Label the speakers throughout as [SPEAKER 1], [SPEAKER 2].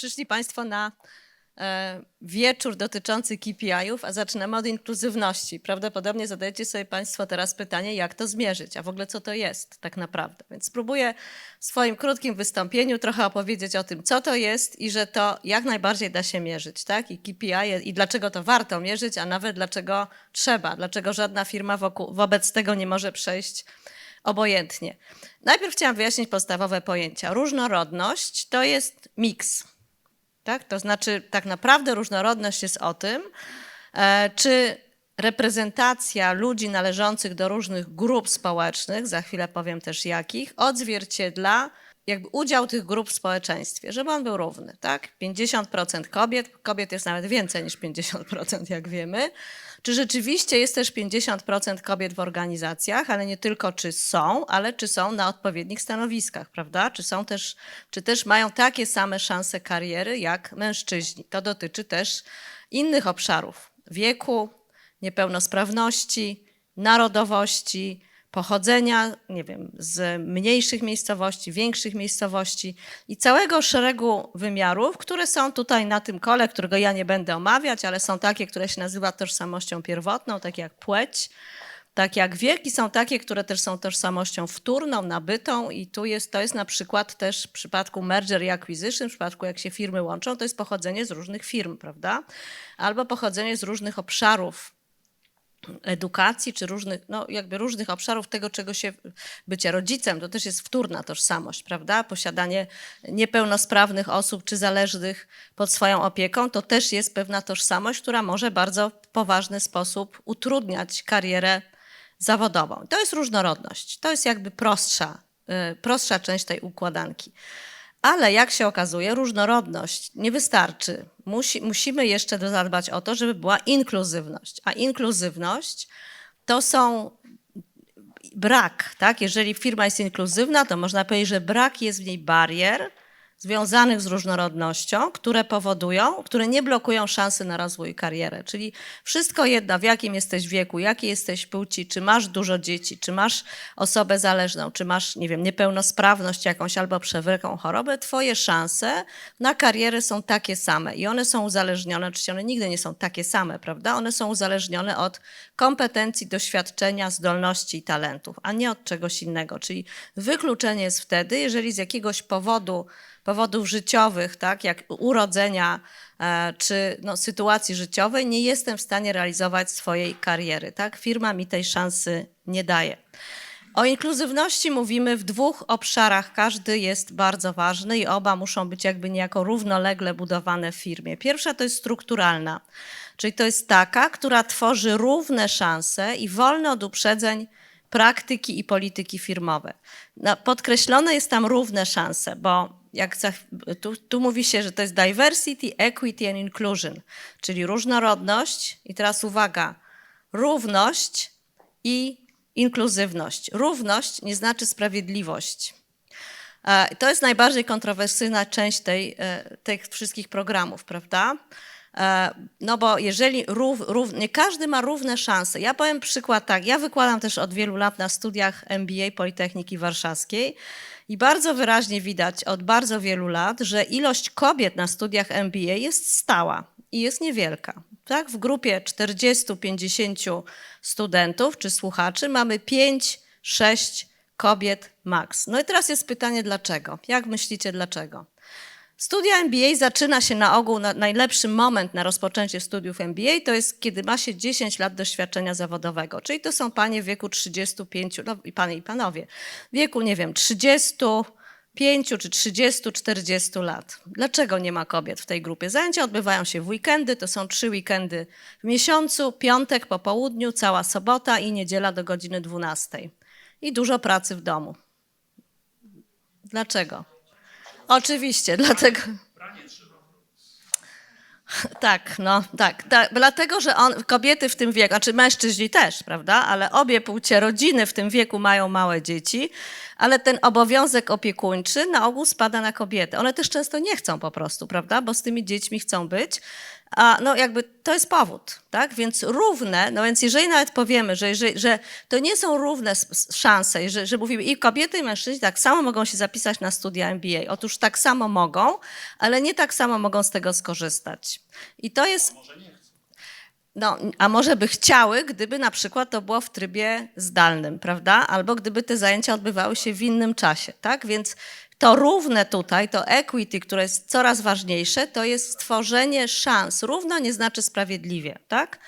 [SPEAKER 1] Przyszli Państwo na e, wieczór dotyczący KPI-ów, a zaczynamy od inkluzywności. Prawdopodobnie zadajecie sobie Państwo teraz pytanie, jak to zmierzyć, a w ogóle co to jest tak naprawdę. Więc spróbuję w swoim krótkim wystąpieniu trochę opowiedzieć o tym, co to jest i że to jak najbardziej da się mierzyć, tak? I KPI i dlaczego to warto mierzyć, a nawet dlaczego trzeba, dlaczego żadna firma wokół, wobec tego nie może przejść obojętnie. Najpierw chciałam wyjaśnić podstawowe pojęcia. Różnorodność to jest miks. Tak? To znaczy, tak naprawdę różnorodność jest o tym, e, czy reprezentacja ludzi należących do różnych grup społecznych, za chwilę powiem też jakich, odzwierciedla jakby udział tych grup w społeczeństwie, żeby on był równy. Tak? 50% kobiet, kobiet jest nawet więcej niż 50%, jak wiemy. Czy rzeczywiście jest też 50% kobiet w organizacjach, ale nie tylko czy są, ale czy są na odpowiednich stanowiskach, prawda? Czy są też, czy też mają takie same szanse kariery jak mężczyźni. To dotyczy też innych obszarów wieku, niepełnosprawności, narodowości, pochodzenia, nie wiem, z mniejszych miejscowości, większych miejscowości i całego szeregu wymiarów, które są tutaj na tym kole, którego ja nie będę omawiać, ale są takie, które się nazywa tożsamością pierwotną, takie jak płeć, tak jak wiek i są takie, które też są tożsamością wtórną, nabytą i tu jest, to jest na przykład też w przypadku merger i acquisition, w przypadku jak się firmy łączą, to jest pochodzenie z różnych firm, prawda? Albo pochodzenie z różnych obszarów edukacji, czy różnych, no jakby różnych obszarów tego, czego się bycie rodzicem, to też jest wtórna tożsamość, prawda? Posiadanie niepełnosprawnych osób, czy zależnych pod swoją opieką, to też jest pewna tożsamość, która może bardzo w poważny sposób utrudniać karierę zawodową. To jest różnorodność. To jest jakby prostsza, y, prostsza część tej układanki. Ale jak się okazuje, różnorodność nie wystarczy. Musi, musimy jeszcze zadbać o to, żeby była inkluzywność. A inkluzywność to są brak, tak? Jeżeli firma jest inkluzywna, to można powiedzieć, że brak jest w niej barier związanych z różnorodnością, które powodują, które nie blokują szansy na rozwój i karierę. Czyli wszystko jedno, w jakim jesteś wieku, jakiej jesteś płci, czy masz dużo dzieci, czy masz osobę zależną, czy masz, nie wiem, niepełnosprawność jakąś albo przewlekłą chorobę, twoje szanse na karierę są takie same i one są uzależnione, oczywiście one nigdy nie są takie same, prawda? One są uzależnione od kompetencji, doświadczenia, zdolności i talentów, a nie od czegoś innego. Czyli wykluczenie jest wtedy, jeżeli z jakiegoś powodu powodów życiowych, tak, jak urodzenia e, czy no, sytuacji życiowej, nie jestem w stanie realizować swojej kariery. Tak? Firma mi tej szansy nie daje. O inkluzywności mówimy w dwóch obszarach. Każdy jest bardzo ważny i oba muszą być jakby niejako równolegle budowane w firmie. Pierwsza to jest strukturalna, czyli to jest taka, która tworzy równe szanse i wolne od uprzedzeń praktyki i polityki firmowe. No, podkreślone jest tam równe szanse, bo jak tu, tu mówi się, że to jest diversity, equity and inclusion, czyli różnorodność i teraz uwaga, równość i inkluzywność. Równość nie znaczy sprawiedliwość. E, to jest najbardziej kontrowersyjna część tej, e, tych wszystkich programów, prawda? E, no bo jeżeli rów, rów, nie każdy ma równe szanse. Ja powiem przykład tak, ja wykładam też od wielu lat na studiach MBA Politechniki Warszawskiej i bardzo wyraźnie widać od bardzo wielu lat, że ilość kobiet na studiach MBA jest stała i jest niewielka. Tak? W grupie 40-50 studentów czy słuchaczy mamy 5-6 kobiet max. No i teraz jest pytanie dlaczego? Jak myślicie dlaczego? Studia MBA zaczyna się na ogół, na, najlepszy moment na rozpoczęcie studiów MBA to jest, kiedy ma się 10 lat doświadczenia zawodowego. Czyli to są panie w wieku 35, no i panie i panowie, wieku, nie wiem, 35 czy 30, 40 lat. Dlaczego nie ma kobiet w tej grupie? Zajęcia odbywają się w weekendy, to są trzy weekendy w miesiącu, piątek po południu, cała sobota i niedziela do godziny 12. I dużo pracy w domu. Dlaczego? Oczywiście, dlatego. Tak, no tak. Dlatego, że on, kobiety w tym wieku, znaczy mężczyźni też, prawda? Ale obie płcie rodziny w tym wieku mają małe dzieci, ale ten obowiązek opiekuńczy na ogół spada na kobiety. One też często nie chcą po prostu, prawda? Bo z tymi dziećmi chcą być, A no jakby to jest powód, tak? Więc równe, no więc jeżeli nawet powiemy, że, jeżeli, że to nie są równe szanse, że, że mówimy i kobiety i mężczyźni tak samo mogą się zapisać na studia MBA. Otóż tak samo mogą, ale nie tak samo mogą z tego skorzystać. I to jest no, a może by chciały, gdyby na przykład to było w trybie zdalnym, prawda? Albo gdyby te zajęcia odbywały się w innym czasie, tak? Więc to równe tutaj, to equity, które jest coraz ważniejsze, to jest stworzenie szans. Równo nie znaczy sprawiedliwie, tak?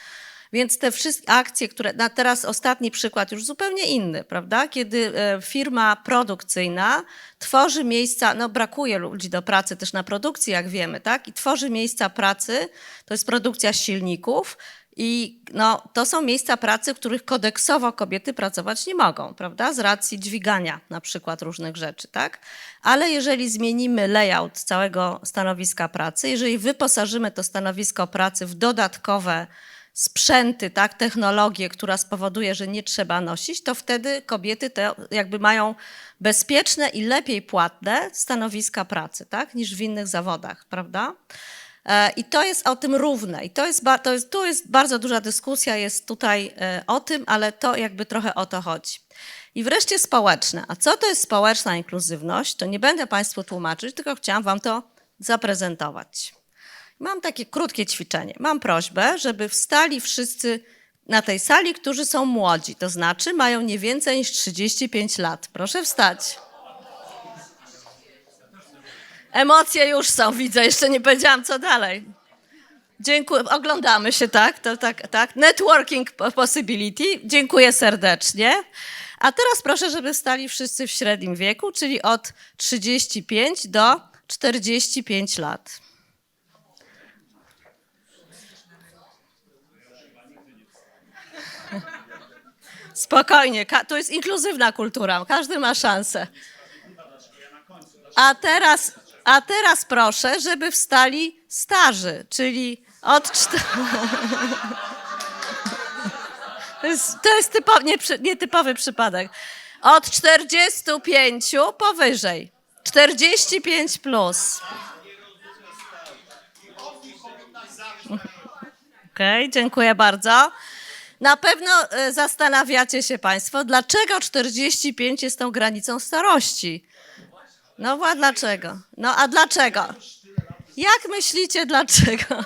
[SPEAKER 1] Więc te wszystkie akcje, które, na teraz ostatni przykład już zupełnie inny, prawda? Kiedy e, firma produkcyjna tworzy miejsca, no brakuje ludzi do pracy też na produkcji, jak wiemy, tak? I tworzy miejsca pracy, to jest produkcja silników i no, to są miejsca pracy, w których kodeksowo kobiety pracować nie mogą, prawda? Z racji dźwigania na przykład różnych rzeczy, tak? Ale jeżeli zmienimy layout całego stanowiska pracy, jeżeli wyposażymy to stanowisko pracy w dodatkowe sprzęty, tak, technologię, która spowoduje, że nie trzeba nosić, to wtedy kobiety te jakby mają bezpieczne i lepiej płatne stanowiska pracy, tak, niż w innych zawodach, prawda? E, I to jest o tym równe. I to jest, to jest, tu jest bardzo duża dyskusja jest tutaj e, o tym, ale to jakby trochę o to chodzi. I wreszcie społeczne. A co to jest społeczna inkluzywność? To nie będę Państwu tłumaczyć, tylko chciałam Wam to zaprezentować. Mam takie krótkie ćwiczenie. Mam prośbę, żeby wstali wszyscy na tej sali, którzy są młodzi, to znaczy mają nie więcej niż 35 lat. Proszę wstać. Emocje już są, widzę, jeszcze nie powiedziałam, co dalej. Dziękuję, oglądamy się, tak? To, tak, tak. Networking possibility. Dziękuję serdecznie. A teraz proszę, żeby stali wszyscy w średnim wieku, czyli od 35 do 45 lat. Spokojnie, to jest inkluzywna kultura, każdy ma szansę. A teraz, a teraz proszę, żeby wstali starzy, czyli od. To jest, typo, nieprzy, nietypowy przypadek. Od 45 powyżej. 45 plus. Okej, dziękuję bardzo. Na pewno e, zastanawiacie się Państwo, dlaczego 45 jest tą granicą starości. No a dlaczego? No a dlaczego? Jak myślicie dlaczego?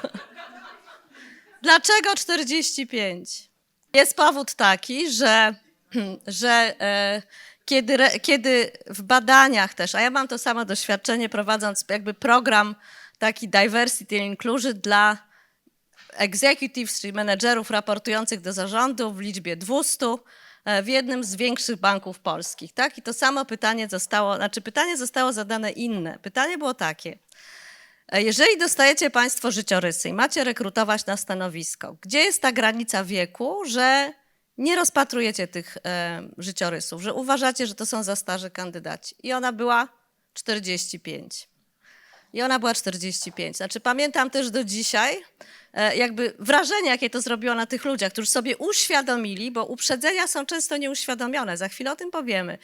[SPEAKER 1] Dlaczego 45? Jest powód taki, że, że e, kiedy, kiedy w badaniach też, a ja mam to samo doświadczenie prowadząc jakby program taki diversity and inclusion dla executives, czyli menedżerów raportujących do zarządu w liczbie 200 e, w jednym z większych banków polskich. Tak? I to samo pytanie zostało, znaczy pytanie zostało zadane inne. Pytanie było takie. E, Jeżeli dostajecie Państwo życiorysy i macie rekrutować na stanowisko, gdzie jest ta granica wieku, że nie rozpatrujecie tych e, życiorysów, że uważacie, że to są za starzy kandydaci? I ona była 45. I ona była 45. Znaczy pamiętam też do dzisiaj e, jakby wrażenie, jakie to zrobiło na tych ludziach, którzy sobie uświadomili, bo uprzedzenia są często nieuświadomione, za chwilę o tym powiemy,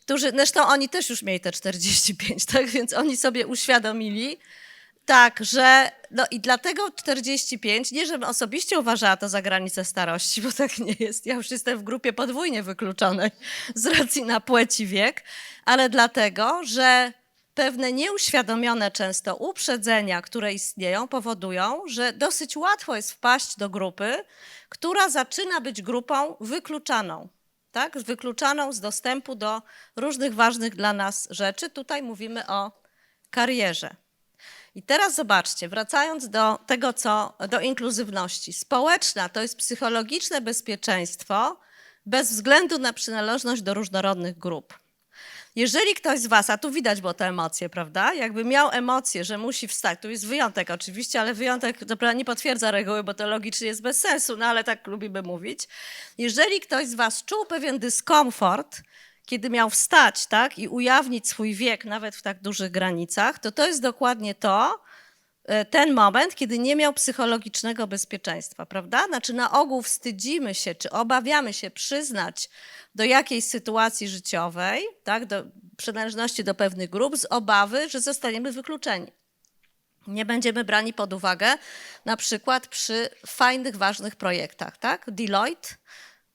[SPEAKER 1] którzy, zresztą oni też już mieli te 45, tak, więc oni sobie uświadomili, tak, że no i dlatego 45, nie żebym osobiście uważała to za granicę starości, bo tak nie jest. Ja już jestem w grupie podwójnie wykluczonej z racji na płeć i wiek, ale dlatego, że pewne nieuświadomione często uprzedzenia, które istnieją, powodują, że dosyć łatwo jest wpaść do grupy, która zaczyna być grupą wykluczaną. Tak? Wykluczaną z dostępu do różnych ważnych dla nas rzeczy. Tutaj mówimy o karierze. I teraz zobaczcie, wracając do tego, co do inkluzywności. Społeczna to jest psychologiczne bezpieczeństwo bez względu na przynależność do różnorodnych grup. Jeżeli ktoś z Was, a tu widać było te emocje, prawda? Jakby miał emocje, że musi wstać, tu jest wyjątek oczywiście, ale wyjątek to nie potwierdza reguły, bo to logicznie jest bez sensu, no ale tak lubimy mówić. Jeżeli ktoś z Was czuł pewien dyskomfort, kiedy miał wstać tak, i ujawnić swój wiek nawet w tak dużych granicach, to to jest dokładnie to, ten moment, kiedy nie miał psychologicznego bezpieczeństwa, prawda? Znaczy na ogół wstydzimy się, czy obawiamy się przyznać do jakiejś sytuacji życiowej, tak, do przynależności do pewnych grup z obawy, że zostaniemy wykluczeni. nie będziemy brani pod uwagę na przykład przy fajnych, ważnych projektach. Tak? Deloitte,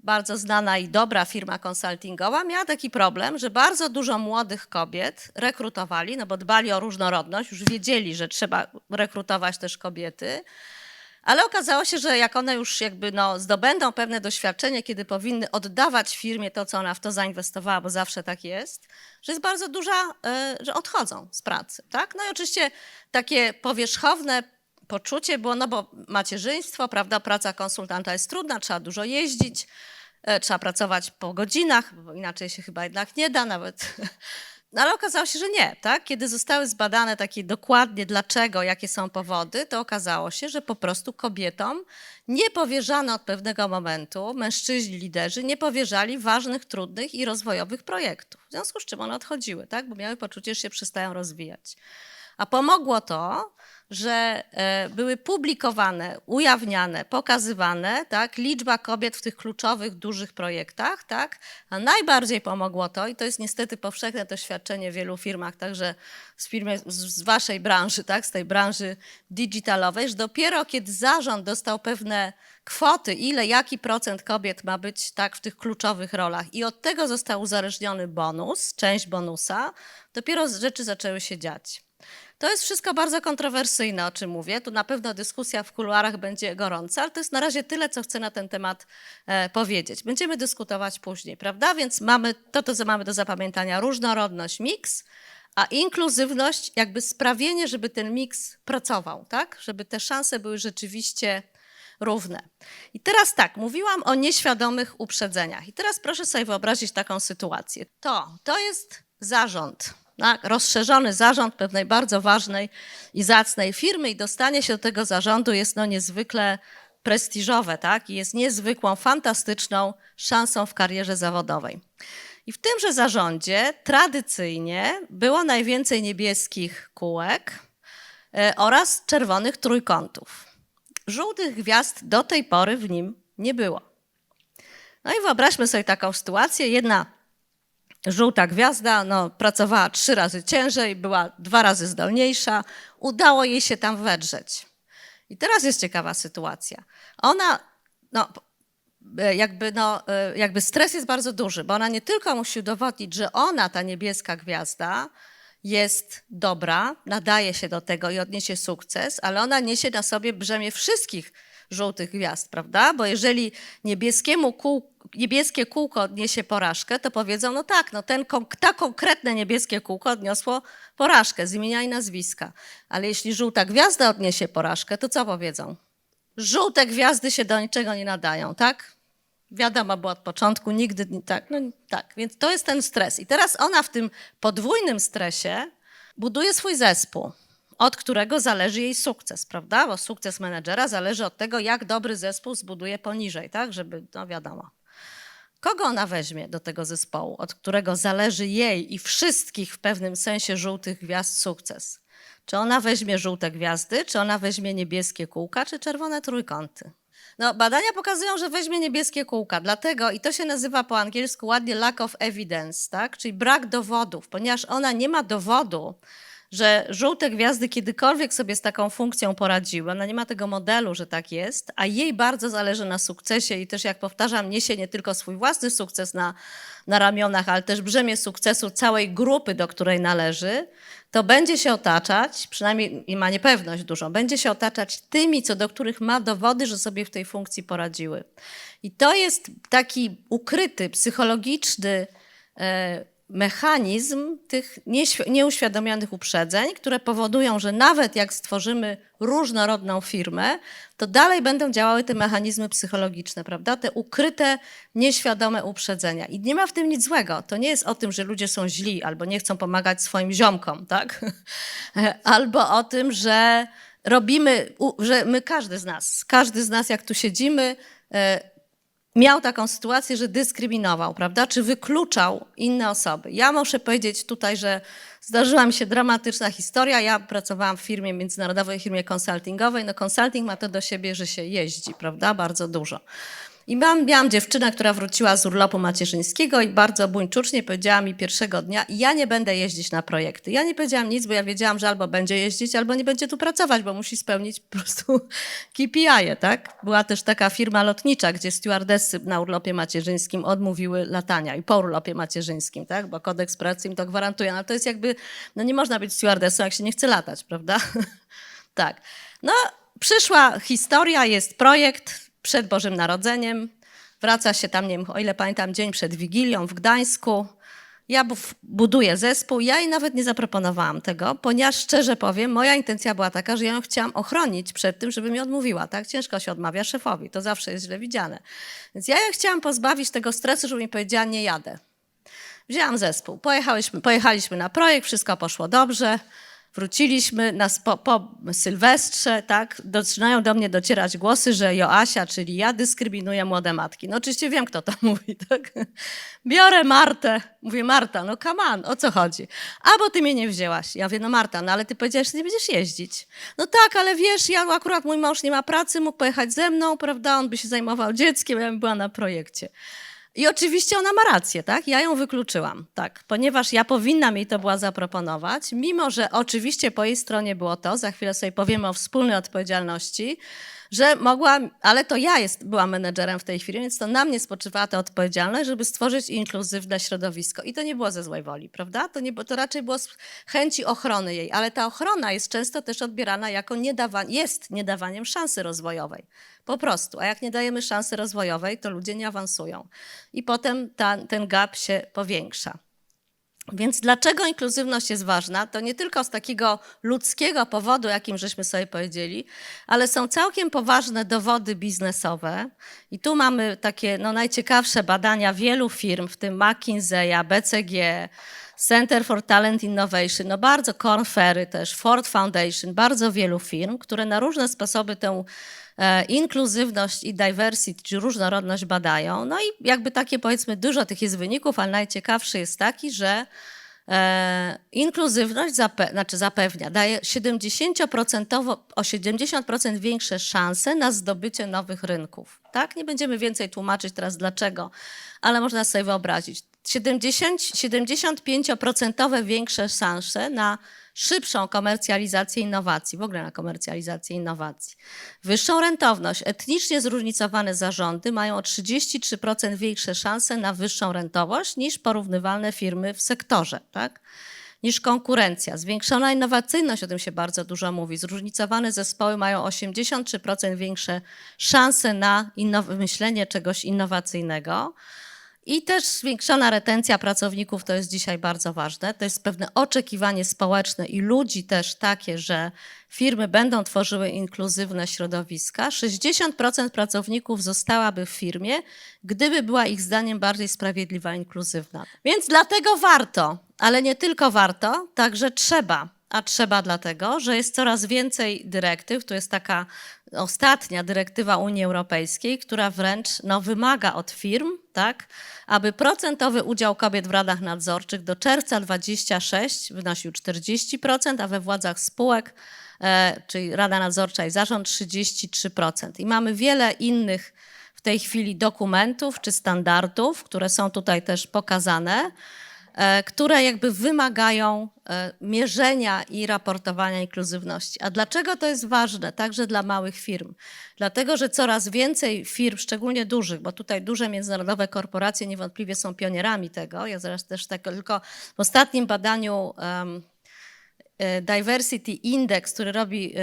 [SPEAKER 1] bardzo znana i dobra firma konsultingowa, miała taki problem, że bardzo dużo młodych kobiet rekrutowali, no bo dbali o różnorodność, już wiedzieli, że trzeba rekrutować też kobiety, ale okazało się, że jak one już jakby no, zdobędą pewne doświadczenie, kiedy powinny oddawać firmie to, co ona w to zainwestowała, bo zawsze tak jest, że jest bardzo duża, e, że odchodzą z pracy. Tak? No i oczywiście takie powierzchowne poczucie było, no bo macierzyństwo, prawda, praca konsultanta jest trudna, trzeba dużo jeździć, e, trzeba pracować po godzinach, bo inaczej się chyba jednak nie da nawet. No ale okazało się, że nie. Tak? Kiedy zostały zbadane takie dokładnie dlaczego, jakie są powody, to okazało się, że po prostu kobietom nie powierzano od pewnego momentu, mężczyźni, liderzy nie powierzali ważnych, trudnych i rozwojowych projektów. W związku z czym one odchodziły, tak? bo miały poczucie, że się przestają rozwijać. A pomogło to, że e, były publikowane, ujawniane, pokazywane tak, liczba kobiet w tych kluczowych, dużych projektach. Tak, a najbardziej pomogło to, i to jest niestety powszechne doświadczenie w wielu firmach, także z, firmy, z, waszej branży, tak, z tej branży digitalowej, że dopiero kiedy zarząd dostał pewne kwoty, ile, jaki procent kobiet ma być tak w tych kluczowych rolach i od tego został uzależniony bonus, część bonusa, dopiero rzeczy zaczęły się dziać. To jest wszystko bardzo kontrowersyjne, o czym mówię. Tu na pewno dyskusja w kuluarach będzie gorąca, ale to jest na razie tyle, co chcę na ten temat e, powiedzieć. Będziemy dyskutować później, prawda? Więc mamy to, to co mamy do zapamiętania, różnorodność, miks, a inkluzywność, jakby sprawienie, żeby ten miks pracował, tak? Żeby te szanse były rzeczywiście równe. I teraz tak, mówiłam o nieświadomych uprzedzeniach. I teraz proszę sobie wyobrazić taką sytuację. To, to jest zarząd tak, rozszerzony zarząd pewnej bardzo ważnej i zacnej firmy i dostanie się do tego zarządu jest no niezwykle prestiżowe, tak? I jest niezwykłą, fantastyczną szansą w karierze zawodowej. I w tymże zarządzie tradycyjnie było najwięcej niebieskich kółek e, oraz czerwonych trójkątów. Żółtych gwiazd do tej pory w nim nie było. No i wyobraźmy sobie taką sytuację. Jedna żółta gwiazda no, pracowała trzy razy ciężej, była dwa razy zdolniejsza, udało jej się tam wedrzeć. I teraz jest ciekawa sytuacja. Ona, no, jakby, no, jakby stres jest bardzo duży, bo ona nie tylko musi udowodnić, że ona, ta niebieska gwiazda, jest dobra, nadaje się do tego i odniesie sukces, ale ona niesie na sobie brzemię wszystkich żółtych gwiazd, prawda? Bo jeżeli niebieskiemu kół, niebieskie kółko odniesie porażkę, to powiedzą, no tak, no ten, ta konkretne niebieskie kółko odniosło porażkę z imienia i nazwiska. Ale jeśli żółta gwiazda odniesie porażkę, to co powiedzą? Żółte gwiazdy się do niczego nie nadają, tak? Wiadomo było od początku, nigdy tak. No tak, więc to jest ten stres. I teraz ona w tym podwójnym stresie buduje swój zespół od którego zależy jej sukces, prawda? Bo sukces menedżera zależy od tego, jak dobry zespół zbuduje poniżej, tak? Żeby, no wiadomo. Kogo ona weźmie do tego zespołu, od którego zależy jej i wszystkich w pewnym sensie żółtych gwiazd sukces? Czy ona weźmie żółte gwiazdy, czy ona weźmie niebieskie kółka, czy czerwone trójkąty? No, badania pokazują, że weźmie niebieskie kółka, dlatego i to się nazywa po angielsku ładnie lack of evidence, tak? czyli brak dowodów, ponieważ ona nie ma dowodu, że żółte gwiazdy kiedykolwiek sobie z taką funkcją poradziły. Ona nie ma tego modelu, że tak jest, a jej bardzo zależy na sukcesie i też, jak powtarzam, niesie nie tylko swój własny sukces na, na ramionach, ale też brzemię sukcesu całej grupy, do której należy, to będzie się otaczać, przynajmniej i ma niepewność dużą, będzie się otaczać tymi, co do których ma dowody, że sobie w tej funkcji poradziły. I to jest taki ukryty, psychologiczny, e, mechanizm tych nieuświadomionych uprzedzeń, które powodują, że nawet jak stworzymy różnorodną firmę, to dalej będą działały te mechanizmy psychologiczne, prawda? Te ukryte, nieświadome uprzedzenia. I nie ma w tym nic złego. To nie jest o tym, że ludzie są źli albo nie chcą pomagać swoim ziomkom, tak? Albo o tym, że robimy, że my, każdy z nas, każdy z nas, jak tu siedzimy, e, miał taką sytuację, że dyskryminował, prawda? Czy wykluczał inne osoby. Ja muszę powiedzieć tutaj, że zdarzyła mi się dramatyczna historia. Ja pracowałam w firmie międzynarodowej, firmie konsultingowej. No konsulting ma to do siebie, że się jeździ, prawda? Bardzo dużo. I mam, miałam dziewczynę, która wróciła z urlopu macierzyńskiego i bardzo buńczucznie powiedziała mi pierwszego dnia, ja nie będę jeździć na projekty. Ja nie powiedziałam nic, bo ja wiedziałam, że albo będzie jeździć, albo nie będzie tu pracować, bo musi spełnić po prostu KPI, tak? Była też taka firma lotnicza, gdzie stewardessy na urlopie macierzyńskim odmówiły latania i po urlopie macierzyńskim, tak? Bo kodeks pracy im to gwarantuje. No to jest jakby, no nie można być stewardessą, jak się nie chce latać, prawda? tak. No, przyszła historia, jest projekt, przed Bożym Narodzeniem. Wraca się tam, nie wiem, o ile pamiętam, dzień przed Wigilią w Gdańsku. Ja bu- buduję zespół. Ja jej nawet nie zaproponowałam tego, ponieważ szczerze powiem, moja intencja była taka, że ja ją chciałam ochronić przed tym, żeby mi odmówiła. Tak? Ciężko się odmawia szefowi, to zawsze jest źle widziane. Więc ja ją chciałam pozbawić tego stresu, żeby mi powiedziała, nie jadę. Wzięłam zespół, pojechaliśmy na projekt, wszystko poszło dobrze. Wróciliśmy na spo, po Sylwestrze, tak? Zaczynają do mnie docierać głosy, że Joasia, czyli ja, dyskryminuję młode matki. No oczywiście wiem, kto to mówi, tak? Biorę Martę. Mówię, Marta, no come on, o co chodzi? A, bo ty mnie nie wzięłaś. Ja mówię, no Marta, no ale ty powiedziałaś, że nie będziesz jeździć. No tak, ale wiesz, ja akurat mój mąż nie ma pracy, mógł pojechać ze mną, prawda? On by się zajmował dzieckiem, ja bym była na projekcie. I oczywiście ona ma rację, tak? Ja ją wykluczyłam, tak, ponieważ ja powinnam jej to była zaproponować, mimo że oczywiście po jej stronie było to, za chwilę sobie powiemy o wspólnej odpowiedzialności, że mogła, ale to ja jest, byłam menedżerem w tej chwili, więc to na mnie spoczywała ta odpowiedzialność, żeby stworzyć inkluzywne środowisko. I to nie było ze złej woli, prawda? To, nie, to raczej było z chęci ochrony jej, ale ta ochrona jest często też odbierana jako niedawanie, jest niedawaniem szansy rozwojowej. Po prostu. A jak nie dajemy szansy rozwojowej, to ludzie nie awansują. I potem ta, ten gap się powiększa. Więc dlaczego inkluzywność jest ważna? To nie tylko z takiego ludzkiego powodu, jakim żeśmy sobie powiedzieli, ale są całkiem poważne dowody biznesowe. I tu mamy takie no, najciekawsze badania wielu firm, w tym McKinsey'a, BCG, Center for Talent Innovation, no bardzo Cornferry też, Ford Foundation, bardzo wielu firm, które na różne sposoby tę inkluzywność i diversity, czy różnorodność badają. No i jakby takie powiedzmy dużo tych jest wyników, ale najciekawszy jest taki, że e, inkluzywność zape znaczy zapewnia, daje 70% o 70% większe szanse na zdobycie nowych rynków. Tak? Nie będziemy więcej tłumaczyć teraz dlaczego, ale można sobie wyobrazić. 70, 75% większe szanse na szybszą komercjalizację innowacji, w ogóle na komercjalizację innowacji. Wyższą rentowność. Etnicznie zróżnicowane zarządy mają o 33% większe szanse na wyższą rentowość niż porównywalne firmy w sektorze. Tak? niż konkurencja. Zwiększona innowacyjność, o tym się bardzo dużo mówi. Zróżnicowane zespoły mają 83% większe szanse na myślenie czegoś innowacyjnego. I też zwiększona retencja pracowników to jest dzisiaj bardzo ważne. To jest pewne oczekiwanie społeczne i ludzi też takie, że firmy będą tworzyły inkluzywne środowiska. 60% pracowników zostałaby w firmie, gdyby była ich zdaniem bardziej sprawiedliwa, inkluzywna. Więc dlatego warto, ale nie tylko warto, także trzeba a trzeba dlatego, że jest coraz więcej dyrektyw. Tu jest taka ostatnia dyrektywa Unii Europejskiej, która wręcz no, wymaga od firm, tak, aby procentowy udział kobiet w radach nadzorczych do czerwca 26 wynosił 40%, a we władzach spółek, e, czyli Rada Nadzorcza i Zarząd 33%. I mamy wiele innych w tej chwili dokumentów czy standardów, które są tutaj też pokazane. E, które jakby wymagają e, mierzenia i raportowania inkluzywności. A dlaczego to jest ważne także dla małych firm? Dlatego, że coraz więcej firm, szczególnie dużych, bo tutaj duże międzynarodowe korporacje niewątpliwie są pionierami tego. Ja zaraz też tak tylko w ostatnim badaniu um, Diversity Index, który robi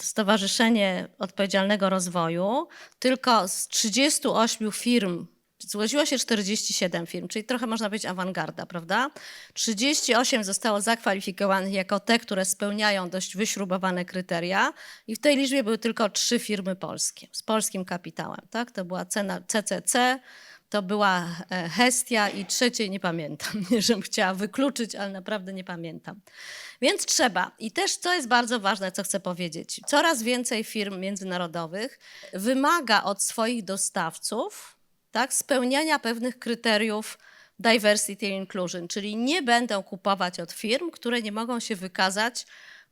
[SPEAKER 1] Stowarzyszenie Odpowiedzialnego Rozwoju, tylko z 38 firm Zgłosiło się 47 firm, czyli trochę można powiedzieć awangarda, prawda? 38 zostało zakwalifikowanych jako te, które spełniają dość wyśrubowane kryteria i w tej liczbie były tylko trzy firmy polskie, z polskim kapitałem. Tak? To była cena CCC, to była e, Hestia i trzeciej nie pamiętam. Nie, żebym chciała wykluczyć, ale naprawdę nie pamiętam. Więc trzeba. I też, co jest bardzo ważne, co chcę powiedzieć, coraz więcej firm międzynarodowych wymaga od swoich dostawców, tak, spełniania pewnych kryteriów diversity inclusion, czyli nie będę kupować od firm, które nie mogą się wykazać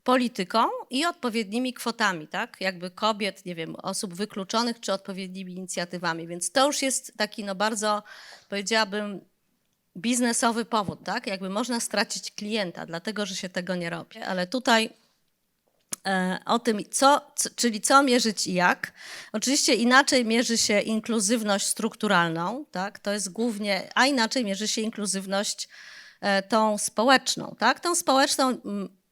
[SPEAKER 1] polityką i odpowiednimi kwotami, tak? Jakby kobiet, nie wiem, osób wykluczonych, czy odpowiednimi inicjatywami. Więc to już jest taki, no bardzo, powiedziałabym, biznesowy powód, tak? Jakby można stracić klienta, dlatego że się tego nie robi. Ale tutaj o tym, co, czyli co mierzyć i jak. Oczywiście inaczej mierzy się inkluzywność strukturalną, tak? To jest głównie, a inaczej mierzy się inkluzywność e, tą społeczną, tak? Tą społeczną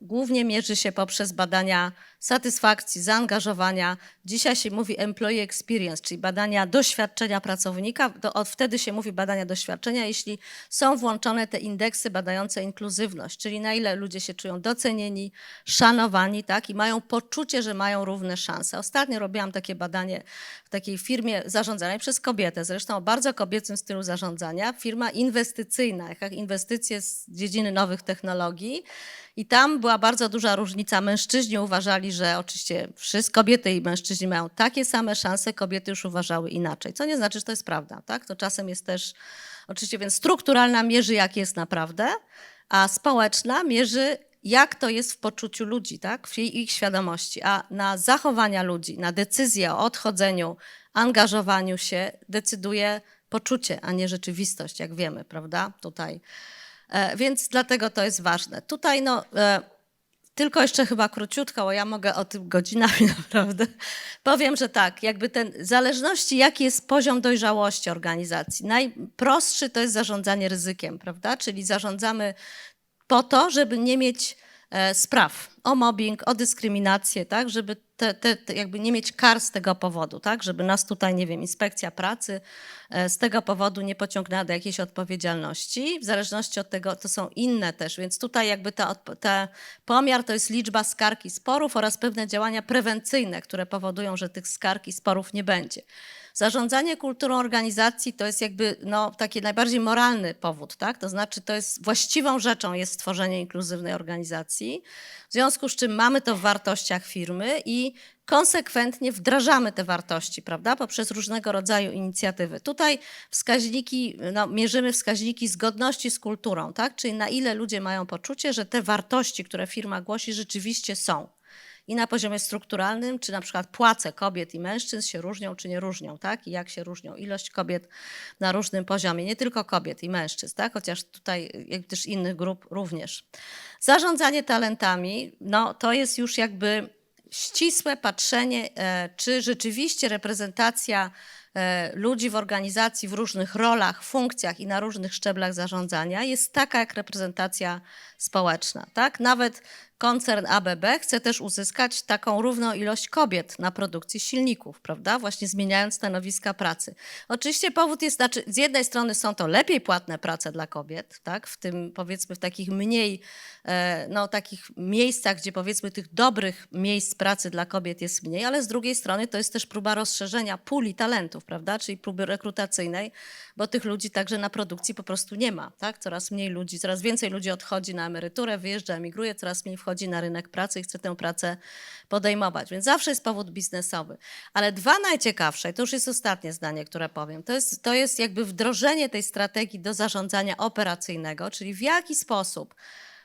[SPEAKER 1] głównie mierzy się poprzez badania satysfakcji, zaangażowania. Dzisiaj się mówi employee experience, czyli badania doświadczenia pracownika. To od wtedy się mówi badania doświadczenia, jeśli są włączone te indeksy badające inkluzywność, czyli na ile ludzie się czują docenieni, szanowani, tak, i mają poczucie, że mają równe szanse. Ostatnio robiłam takie badanie w takiej firmie zarządzanej przez kobietę, zresztą o bardzo kobiecym stylu zarządzania, firma inwestycyjna, jak inwestycje z dziedziny nowych technologii. I tam była bardzo duża różnica. Mężczyźni uważali, że oczywiście wszyscy kobiety i mężczyźni mają takie same szanse, kobiety już uważały inaczej. Co nie znaczy, że to jest prawda, tak? To czasem jest też, oczywiście, więc strukturalna mierzy, jak jest naprawdę, a społeczna mierzy, jak to jest w poczuciu ludzi, tak? w ich świadomości. A na zachowania ludzi, na decyzję o odchodzeniu, angażowaniu się decyduje poczucie, a nie rzeczywistość, jak wiemy, prawda? Tutaj. E, Więc dlatego to jest ważne. Tutaj no, e, tylko jeszcze chyba króciutko, bo ja mogę o tym godzinami naprawdę. Powiem, że tak, jakby ten, w zależności jaki jest poziom dojrzałości organizacji, najprostszy to jest zarządzanie ryzykiem, prawda? Czyli zarządzamy po to, żeby nie mieć spraw o mobbing, o dyskryminację, tak, żeby te, te, te jakby nie mieć kar z tego powodu, tak, żeby nas tutaj, nie wiem, inspekcja pracy e, z tego powodu nie pociągnęła do jakiejś odpowiedzialności. W zależności od tego to są inne też, więc tutaj jakby ta, ta pomiar to jest liczba skarg i sporów oraz pewne działania prewencyjne, które powodują, że tych skarg i sporów nie będzie. Zarządzanie kulturą organizacji to jest jakby no, taki najbardziej moralny powód, tak? To znaczy, to jest właściwą rzeczą jest stworzenie inkluzywnej organizacji, w związku z czym mamy to w wartościach firmy i konsekwentnie wdrażamy te wartości, prawda? Poprzez różnego rodzaju inicjatywy. Tutaj wskaźniki, no, mierzymy wskaźniki zgodności z kulturą, tak? Czyli na ile ludzie mają poczucie, że te wartości, które firma głosi, rzeczywiście są i na poziomie strukturalnym, czy na przykład płace kobiet i mężczyzn się różnią, czy nie różnią, tak? I jak się różnią ilość kobiet na różnym poziomie, nie tylko kobiet i mężczyzn, tak? Chociaż tutaj jak też innych grup również. Zarządzanie talentami, no to jest już jakby ścisłe patrzenie, e, czy rzeczywiście reprezentacja e, ludzi w organizacji w różnych rolach, funkcjach i na różnych szczeblach zarządzania jest taka jak reprezentacja społeczna. Tak? Nawet koncern ABB chce też uzyskać taką równą ilość kobiet na produkcji silników, prawda? Właśnie zmieniając stanowiska pracy. Oczywiście powód jest, znaczy z jednej strony są to lepiej płatne prace dla kobiet, tak? W tym powiedzmy w takich mniej, e, no takich miejscach, gdzie powiedzmy tych dobrych miejsc pracy dla kobiet jest mniej, ale z drugiej strony to jest też próba rozszerzenia puli talentów, prawda? Czyli próby rekrutacyjnej, bo tych ludzi także na produkcji po prostu nie ma, tak? Coraz mniej ludzi, coraz więcej ludzi odchodzi na emeryturę, wyjeżdża, emigruje, coraz mniej wchodzi na rynek pracy i chce tę pracę podejmować. Więc zawsze jest powód biznesowy. Ale dwa najciekawsze, to już jest ostatnie zdanie, które powiem, to jest, to jest jakby wdrożenie tej strategii do zarządzania operacyjnego, czyli w jaki sposób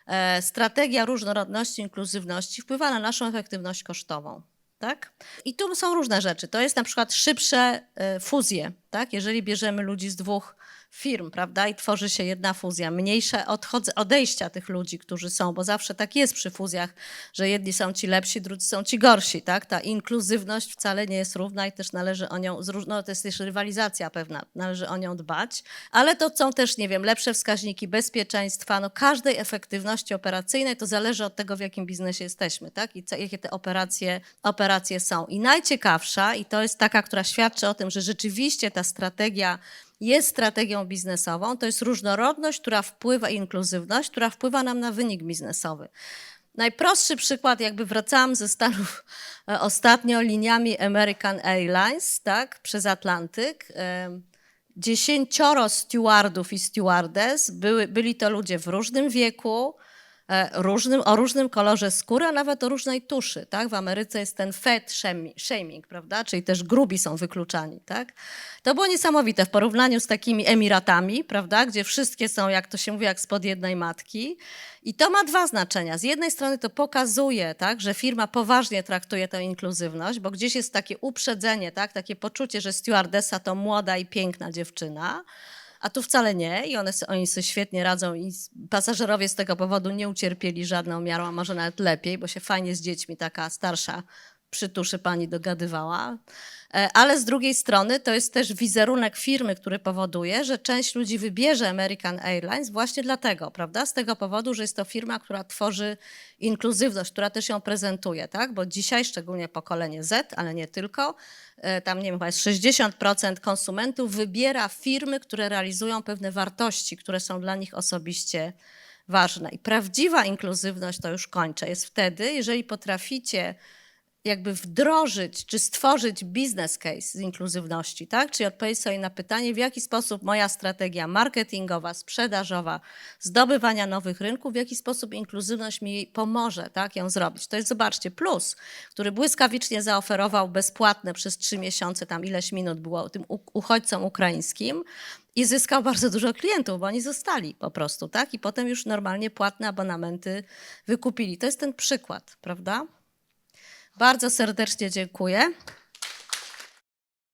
[SPEAKER 1] e, strategia różnorodności, inkluzywności wpływa na naszą efektywność kosztową. Tak? I tu są różne rzeczy. To jest na przykład szybsze e, fuzje. Tak? Jeżeli bierzemy ludzi z dwóch firm, prawda, i tworzy się jedna fuzja, mniejsze odchodze, odejścia tych ludzi, którzy są, bo zawsze tak jest przy fuzjach, że jedni są ci lepsi, drudzy są ci gorsi, tak? Ta inkluzywność wcale nie jest równa i też należy o nią, no to jest też rywalizacja pewna, należy o nią dbać, ale to są też, nie wiem, lepsze wskaźniki bezpieczeństwa, no każdej efektywności operacyjnej to zależy od tego, w jakim biznesie jesteśmy, tak? I co, jakie te operacje, operacje są. I najciekawsza, i to jest taka, która świadczy o tym, że rzeczywiście ta strategia jest strategią biznesową, to jest różnorodność, która wpływa, inkluzywność, która wpływa nam na wynik biznesowy. Najprostszy przykład, jakby wracałam ze Stanów e, ostatnio liniami American Airlines, tak, przez Atlantyk. Dziesięcioro stewardów i stewardess, były, byli to ludzie w różnym wieku, różnym, o różnym kolorze skóry, a nawet o różnej tuszy. Tak? W Ameryce jest ten fat shami- shaming, prawda? czyli też grubi są wykluczani. Tak? To było niesamowite w porównaniu z takimi Emiratami, prawda? gdzie wszystkie są, jak to się mówi, jak spod jednej matki. I to ma dwa znaczenia. Z jednej strony to pokazuje, tak, że firma poważnie traktuje tę inkluzywność, bo gdzieś jest takie uprzedzenie, tak, takie poczucie, że stewardessa to młoda i piękna dziewczyna, a tu wcale nie. I one, oni sobie świetnie radzą i pasażerowie z tego powodu nie ucierpieli żadną miarą, a może nawet lepiej, bo się fajnie z dziećmi taka starsza przytuszy pani dogadywała. E, Ale z drugiej strony to jest też wizerunek firmy, który powoduje, że część ludzi wybierze American Airlines właśnie dlatego, prawda? Z tego powodu, że jest to firma, która tworzy inkluzywność, która też ją prezentuje, tak? Bo dzisiaj, szczególnie pokolenie Z, ale nie tylko, e, tam nie wiem, chyba jest 60% konsumentów wybiera firmy, które realizują pewne wartości, które są dla nich osobiście ważne. I prawdziwa inkluzywność, to już kończę, jest wtedy, jeżeli potraficie jakby wdrożyć czy stworzyć business case z inkluzywności, tak? Czyli odpowiedzieć sobie na pytanie, w jaki sposób moja strategia marketingowa, sprzedażowa, zdobywania nowych rynków, w jaki sposób inkluzywność mi pomoże, tak, ją zrobić. To jest, zobaczcie, plus, który błyskawicznie zaoferował bezpłatne przez trzy miesiące, tam ileś minut było tym uchodźcom ukraińskim, i zyskał bardzo dużo klientów, bo oni zostali po prostu, tak? I potem już normalnie płatne abonamenty wykupili. To jest ten przykład, prawda? Bardzo serdecznie dziękuję.